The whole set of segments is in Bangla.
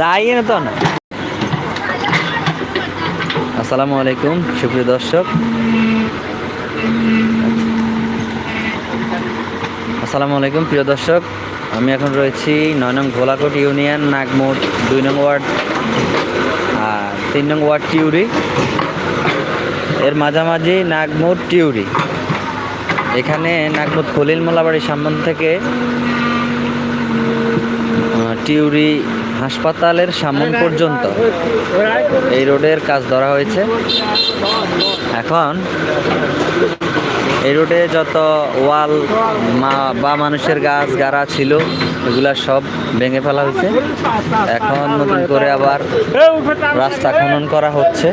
যাই না তো না। আসসালামু আলাইকুম, সুপ্রিয় দর্শক। আসসালামু আলাইকুম, প্রিয় দর্শক। আমি এখন রয়েছি নয় নং ভোলাকোট ইউনিয়ন নাগমোট দুই নং ওয়ার্ড, আর তিন নং ওয়ার্ড, টিউরি। এর মাঝামাঝি নাগমোট টিউরি। এখানে নাগমোট খলিল মোলাবাড়ির সামনে থেকে টিউরি হাসপাতালের সামন পর্যন্ত। এই রোডের কাজ ধরা হয়েছে। এখন এই রোডে যত ওয়াল, মা- বা মানুষের গাছ, গাড়া ছিল, এগুলা সব ভেঙে ফেলা হয়েছে। এখন নতুন করে আবার রাস্তা খনন করা হচ্ছে।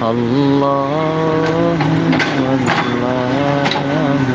Allah Allah